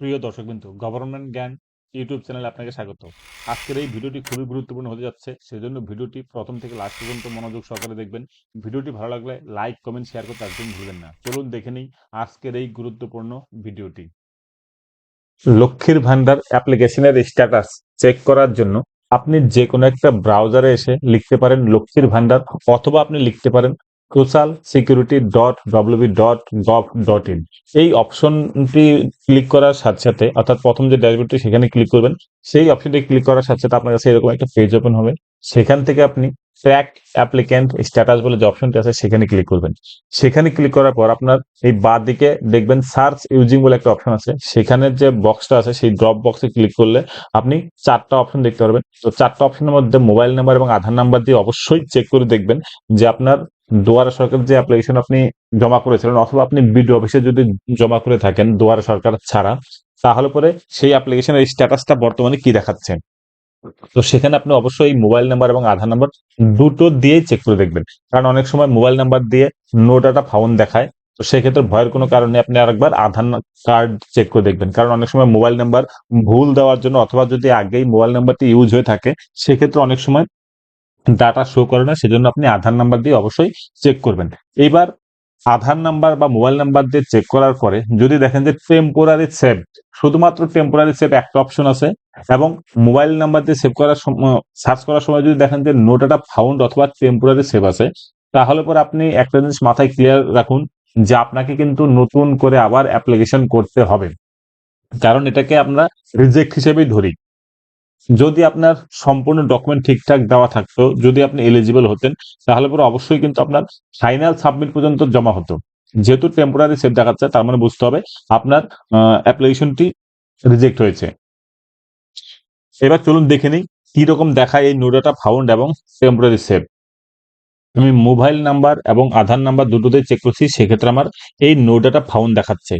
প্রিয় দর্শকবৃন্দ গভর্নমেন্ট জ্ঞান ইউটিউব চ্যানেলে আপনাকে স্বাগত আজকের এই ভিডিওটি খুবই গুরুত্বপূর্ণ হতে যাচ্ছে, সেজন্য ভিডিওটি প্রথম থেকে লাস্ট পর্যন্ত মনোযোগ সহকারে দেখবেন। ভিডিওটি ভালো লাগলে লাইক কমেন্ট শেয়ার করতে একদম ভুলবেন না। চলুন দেখে নিই আজকের এই গুরুত্বপূর্ণ ভিডিওটি। লক্ষ্মীর ভান্ডার অ্যাপ্লিকেশনের স্ট্যাটাস চেক করার জন্য আপনি যে কোনো একটা ব্রাউজারে এসে লিখতে পারেন লক্ষ্মীর ভান্ডার, অথবা আপনি লিখতে পারেন social security dot WB dot gov dot in এই অপশনটি ক্লিক করার সাথে সাথে, অর্থাৎ প্রথম যে ড্যাশবোর্ডটি সেখানে ক্লিক করবেন, সেই অপশনটি ক্লিক করার সাথে সাথে আপনার কাছে এরকম একটা পেজ ওপেন হবে। সেখান থেকে আপনি ট্র্যাক অ্যাপ্লিক্যান্ট স্ট্যাটাস বলে যে অপশনটি আছে, সেখানে ক্লিক করবেন। সেখানে ক্লিক করার পর আপনার এই বাঁ দিকে দেখবেন সার্চ ইউজিং বলে একটা অপশন আছে। সেখানে যে বক্সটা আছে, সেই ড্রপ বক্সে ক্লিক করলে আপনি চারটা অপশন দেখতে পারবেন। তো চারটা অপশনের মধ্যে মোবাইল নাম্বার এবং আধার নাম্বার দিয়ে অবশ্যই চেক করে দেখবেন যে আপনার দুয়ারে সরকার যে অ্যাপ্লিকেশন আপনি জমা করেছিলেন অথবা আপনি বিডিও অফিসে যদি জমা করে থাকেন দুয়ারে সরকার ছাড়া, তাহলে পরে সেই অ্যাপ্লিকেশনের স্ট্যাটাসটা বর্তমানে কি দেখাচ্ছে তো সেখানে আপনি অবশ্যই মোবাইল নাম্বার এবং আধার নাম্বার দুটো দিয়েই চেক করে দেখবেন। কারণ অনেক সময় মোবাইল নাম্বার দিয়ে নো ডাটা দেখায়, তো সেক্ষেত্রে ভয়ের কোনো কারণে আপনি আরেকবার আধার কার্ড চেক করে দেখবেন। কারণ অনেক সময় মোবাইল নাম্বার ভুল দেওয়ার জন্য অথবা যদি আগেই মোবাইল নাম্বারটি ইউজ হয়ে থাকে, সেক্ষেত্রে অনেক সময় ডাটা শো করে না, সেজন্য আপনি আধার নাম্বার দিয়ে অবশ্যই চেক করবেন। এইবার আধার নাম্বার বা মোবাইল নাম্বার দিয়ে চেক করার পরে যদি দেখেন যে টেম্পোরারি সেভ শুধুমাত্র টেম্পোরারি সেভ একটা অপশন আছে এবং মোবাইল নাম্বার দিয়ে সেভ করার সময় সার্চ করার সময় যদি দেখেন যে নো ডাটা ফাউন্ড অথবা টেম্পোরারি সেভ আছে, তাহলে পরে আপনি একটা জিনিস মাথায় ক্লিয়ার রাখুন যে আপনাকে কিন্তু নতুন করে আবার অ্যাপ্লিকেশন করতে হবে। কারণ এটাকে আমরা রিজেক্ট হিসেবেই ধরি। যদি আপনার সম্পূর্ণ ডকুমেন্ট ঠিকঠাক দেওয়া থাকতো, যদি আপনি এলিজিবল হতেন, তাহলে পরে অবশ্যই কিন্তু আপনার ফাইনাল সাবমিট পর্যন্ত জমা হতো। যেহেতু টেম্পোরারি সেভ দেখাচ্ছে, তার মানে বুঝতে হবে আপনার অ্যাপ্লিকেশনটি রিজেক্ট হয়েছে। এবার চলুন দেখে নিই রকম দেখায় এই নোডাটা ফাউন্ড এবং টেম্পোরারি সেভ আমি মোবাইল নাম্বার এবং আধার নাম্বার দুটোতেই চেক করছি, সেক্ষেত্রে আমার এই নোডাটা ফাউন্ড দেখাচ্ছে।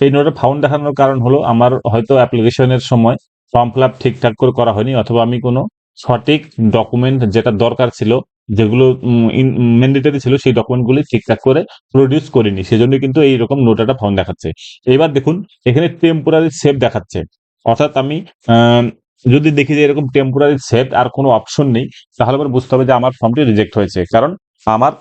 সেই নোডাটা ফাউন্ড দেখানোর কারণ হলো আমার হয়তো অ্যাপ্লিকেশনের সময় ফর্ম ফিল ঠিকঠাক করে করা হয়নি, অথবা আমি কোনো সঠিক ডকুমেন্ট যেটা দরকার ছিল, যেগুলো ম্যান্ডেটারি ছিল, সেই ডকুমেন্টগুলি ঠিকঠাক করে প্রডিউস করিনি। সেজন্য কিন্তু এইরকম নোটাটা ফর্ম দেখাচ্ছে। এবার দেখুন, এখানে টেম্পোরারি সেভ দেখাচ্ছে। অর্থাৎ আমি যদি দেখি যে এরকম টেম্পোরারি সেভ আর কোনো অপশন নেই, তাহলে আবার বুঝতে হবে যে আমার ফর্মটি রিজেক্ট হয়েছে। কারণ আমার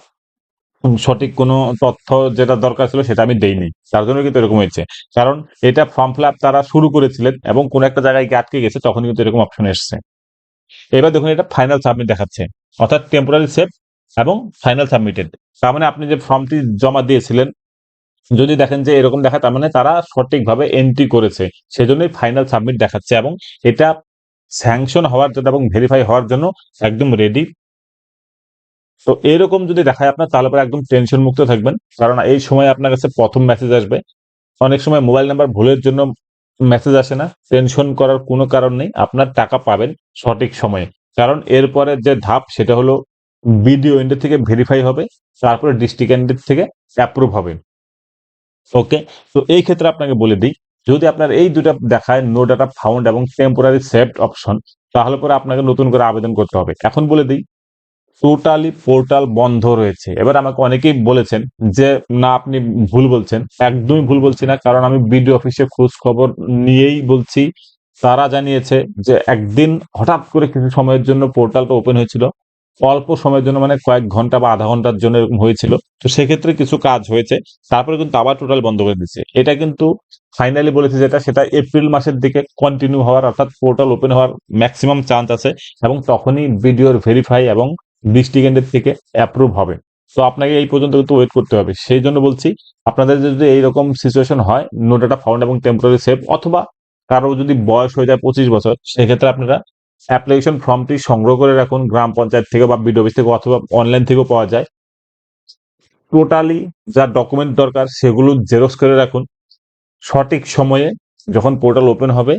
সঠিক কোনো তথ্য যেটা দরকার ছিল সেটা আমি দেইনি। তার জন্য কিন্তু এরকম হয়েছে। কারণ এটা ফর্ম ফিল তারা শুরু করেছিলেন এবং কোন একটা জায়গায় গিয়ে আটকে গেছে, তখন কিন্তু এরকম অপশন এসছে। এবার দেখুন, এটা ফাইনাল সাবমিট দেখাচ্ছে। অর্থাৎ টেম্পোরারি সেভ এবং ফাইনাল সাবমিটেড তার মানে আপনি যে ফর্মটি জমা দিয়েছিলেন, যদি দেখেন যে এরকম দেখা তার মানে তারা সঠিকভাবে এন্ট্রি করেছে। সেজন্যই ফাইনাল সাবমিট দেখাচ্ছে এবং এটা স্যাংশন হওয়ার জন্য এবং ভেরিফাই হওয়ার জন্য একদম রেডি তো এরকম যদি দেখায় আপনার, তাহলে পরে একদম টেনশন মুক্ত থাকবেন। কারণ এই সময় আপনার কাছে প্রথম মেসেজ আসবে। অনেক সময় মোবাইল নাম্বার ভুলের জন্য মেসেজ আসে না। টেনশন করার কোনো কারণ নেই। আপনার টাকা পাবেন সঠিক সময়ে। কারণ এরপরে যে ধাপ, সেটা হলো বিডিও এন্ডের থেকে ভেরিফাই হবে। তারপরে ডিস্ট্রিক্ট এন্ডের থেকে অ্যাপ্রুভ হবে। ওকে তো এই ক্ষেত্রে আপনাকে বলে দিই, যদি আপনার এই দুটা দেখায় নো ডাটা ফাউন্ড এবং টেম্পোরারি সেভড অপশন তাহলে পরে আপনাকে নতুন করে আবেদন করতে হবে। এখন বলে দিই টোটালি পোর্টাল বন্ধ রয়েছে। এবার আমাকে অনেকেই বলেছেন যে, না, আপনি ভুল বলছেন। একদমই ভুল বলছি না, কারণ আমি বিডিও অফিসে খোঁজ খবর নিয়েই বলছি। তারা জানিয়েছে যে, একদিন হঠাৎ করে কিছু সময়ের জন্য পোর্টালটা ওপেন হয়েছিল। অল্প সময়ের জন্য মানে কয়েক ঘণ্টা বা আধা ঘণ্টার জন্য এরকম হয়েছিল। তো সেক্ষেত্রে কিছু কাজ হয়েছে। তারপরে কিন্তু আবার টোটাল বন্ধ করে দিচ্ছে এটা কিন্তু ফাইনালি বলেছে যেটা সেটা এপ্রিল মাসের দিকে কন্টিনিউ হওয়ার, অর্থাৎ পোর্টাল ওপেন হওয়ার ম্যাক্সিমাম চান্স আছে। এবং তখনই ভিডিওর ভেরিফাই এবং ডিস্ট্রিক্টের থেকে অ্যাপ্রুভ হবে। তো আপনাকে এই পর্যন্ত কিন্তু ওয়েট করতে হবে। সেই জন্য বলছি, আপনাদের যদি এইরকম সিচুয়েশন হয় নো ডাটা ফাউন্ড এবং টেম্পোরারি সেভ অথবা কারও যদি বয়স হয়ে যায় পঁচিশ বছর, সেক্ষেত্রে আপনারা অ্যাপ্লিকেশন ফর্মটি সংগ্রহ করে রাখুন গ্রাম পঞ্চায়েত থেকে বা বিডিও অফিস থেকে অথবা অনলাইন থেকেও পাওয়া যায়। টোটালি যা ডকুমেন্ট দরকার, সেগুলো জেরক্স করে রাখুন। সঠিক সময়ে যখন পোর্টাল ওপেন হবে,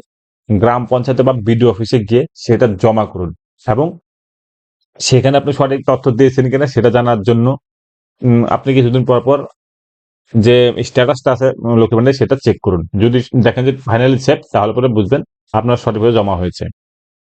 গ্রাম পঞ্চায়েতে বা বিডিও অফিসে গিয়ে সেটা জমা করুন এবং সেখানে আপনি সঠিক তথ্য দিয়েছেন কিনা সেটা জানার জন্য আপনি কিছুদিন পর পর যে স্ট্যাটাসটা আছে লক্ষ্মী সেটা চেক করুন। যদি দেখেন যে ফাইনালি সেট তাহলে পরে বুঝবেন আপনার সঠিকভাবে জমা হয়েছে।